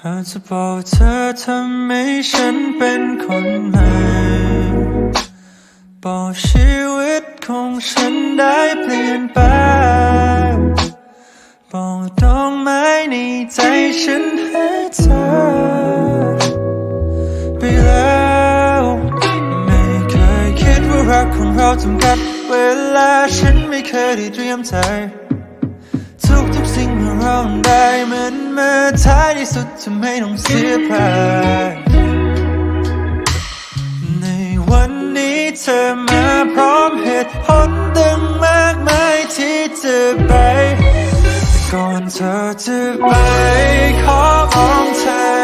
บอกเธอทำให้ฉันเป็นคนใหม่บอกชีวิตของฉันได้เปลี่ยนไปบอกดอกไม้ในใจฉันให้เธอไปแล้วไม่เคยคิดว่ารักของเราจำกัดเวลาฉันไม่เคยได้เตรียมใจ สิ่งเมื่อเมื่อท้ายที่สุดจะไม่ต้องเสียพลายในวันนี้เธอมาพร้อมเหตุผลตั้งมากมายที่จะไป ก่อนเธอจะไปขอมองเธอ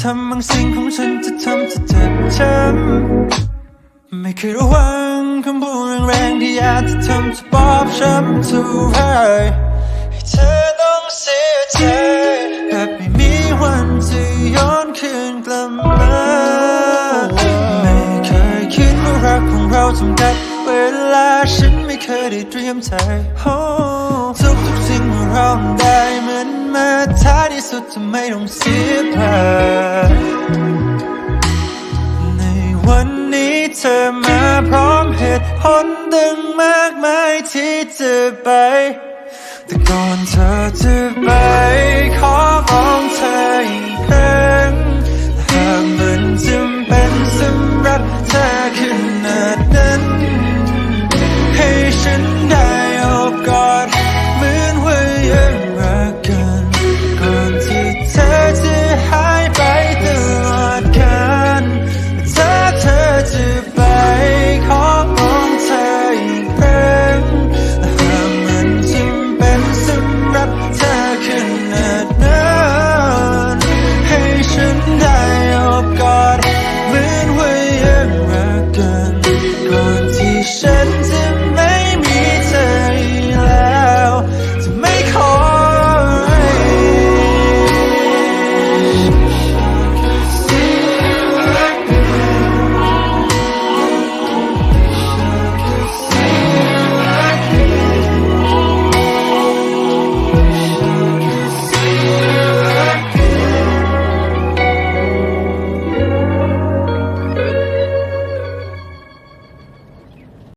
ทำบางสิ่งของฉันจะทำเธอเจ็บช้ำไม่เคยระวังคำพูดแรงๆที่อยาจจะทำเธอบอบช้ำทุกไรให้เธอต้องเสียใจแบบไม่มีวันจะย้อนคืนกลับมาไม่เคยคิดว่ารักของเราจำกัดเวลาฉันไม่เคยได้เตรียมใจทุกทุกสิ่งเราได้เหมันมาท้าที่สุดจะไม่ต้องเสียพลา หนดึงมากมายที่จะไป แต่ก่อนเธอจะ